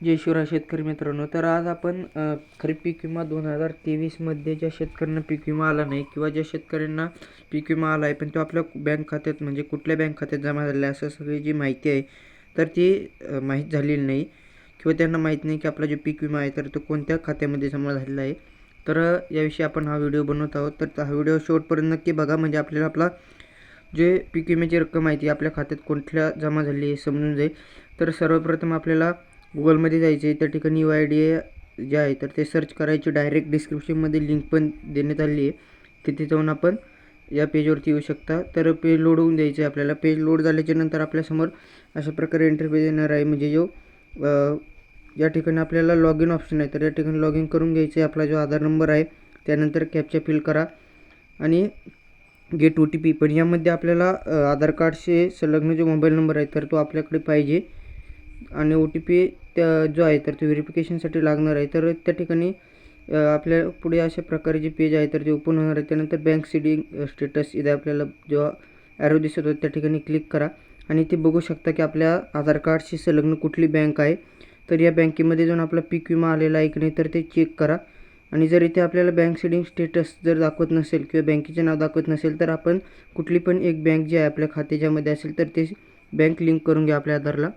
जय शिवराय शेतकरी मित्रांनो. तर आज आपण खरीप पीक विमा दोन हजार तेवीसमध्ये ज्या शेतकऱ्यांना पीक विमा आला नाही किंवा ज्या शेतकऱ्यांना पीक विमा आला आहे पण तो आपल्या बँक खात्यात म्हणजे कुठल्या बँक खात्यात जमा झालेला आहे असं सगळी जी माहिती आहे तर ती माहीत झालेली नाही किंवा त्यांना माहीत नाही की आपला जो पीक विमा आहे तर तो कोणत्या खात्यामध्ये जमा झालेला आहे. तर याविषयी आपण हा व्हिडिओ बनवत आहोत. तर हा व्हिडिओ शेवटपर्यंत नक्की बघा म्हणजे आपल्याला आपला जे पीक विम्याची रक्कम आहे ती आपल्या खात्यात कोणत्या जमा झाली आहे समजून जाईल. तर सर्वप्रथम आपल्याला गुगलमध्ये जायचे आहे त्या ठिकाणी यू आय डी ए जे आहे तर ते सर्च करायचे. डायरेक्ट डिस्क्रिप्शनमध्ये लिंक पण देण्यात आली आहे. तिथे जाऊन आपण या पेजवरती येऊ शकता. तर पेज लोड होऊन द्यायचं आहे आपल्याला. पेज लोड झाल्याच्यानंतर आपल्यासमोर अशा प्रकारे इंटरफेस येणार आहे. म्हणजे जो या ठिकाणी आपल्याला लॉग इन ऑप्शन आहे तर या ठिकाणी लॉग इन करून घ्यायचं आहे. आपला जो आधार नंबर आहे त्यानंतर कॅपचा फिल करा. आणि गेट ओ टी पी पण यामध्ये आपल्याला आधार कार्डशी संलग्न जो मोबाईल नंबर आहे तर तो आपल्याकडे पाहिजे. आणि ओ टी पी त्या जो आहे तर तो व्हेरिफिकेशनसाठी लागणार आहे. तर त्या ठिकाणी आपल्या पुढे अशा प्रकारे जे पेज आहे तर ते ओपन होणार आहे. त्यानंतर बँक सिडिंग स्टेटस इथे आपल्याला जेव्हा ॲरो दिसत होतो त्या ठिकाणी क्लिक करा. आणि ते बघू शकता की आपल्या आधार कार्डशी संलग्न कुठली बँक आहे. तर या बँकेमध्ये जाऊन आपला पीक विमा आलेला आहे की नाही तर ते चेक करा. आणि जर इथे आपल्याला बँक सेडिंग स्टेटस जर दाखवत नसेल किंवा बँकेचे नाव दाखवत नसेल तर आपण कुठली पण एक बँक जी आहे आपल्या खात्याच्यामध्ये असेल तर ते बँक लिंक करून घ्या आपल्या आधारला.